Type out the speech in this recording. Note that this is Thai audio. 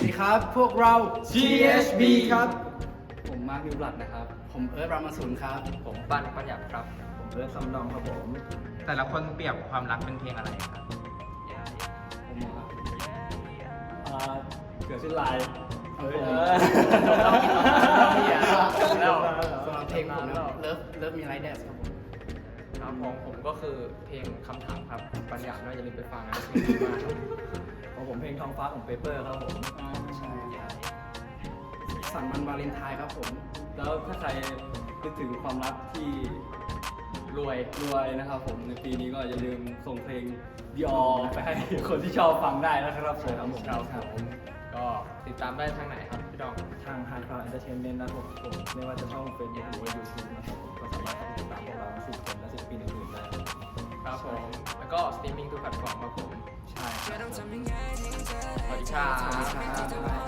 วัสดีครับ พวกเรา GHB ครับ ผมมาร์ควิวบลัดนะครับ ผมเอิร์ธรามาสุนครับ ผมปั้นปัญญาครับ ผมเอิร์ธซัมดองครับผม แต่ละคนเปรียบความรักเป็นเพลงอะไรครับผมมาอ่าเกิดชื่อลายเฮ้ยเอเอออแล้วสำหรับเพลงผมนะเลิฟเลิฟมีไรแดสครับผมครับของผมก็คือเพลงคำถามครับ ปัญญาด้วยอย่าลืมไปฟังนะเพลงดีมาก ทองฟ้าของเปเปอร์ครับผมอ๋อใช่ครับสันมันวาเลนไทน์ครับผม แล้วถ้าใครนึกถึงความรักที่รวยรวยนะครับผมในปีนี้ก็อย่าลืมส่งเพลงดีออไปให้คนที่ชอบฟังได้นะครับผมครับผมครับผมก็ติดตามได้ทางไหนครับพี่ดองทาง High Cloud Entertainment นะครับผมไม่ว่าจะช่อง Facebook หรือว่า YouTube นะครับผมก็สามารถเข้าไปติดตามพวกเราสิบคนและศิลปินอื่นๆได้ครับครับผมแล้วก็สตรีมมิ่งทุกแพลตฟอร์มครับผมใช่ ครั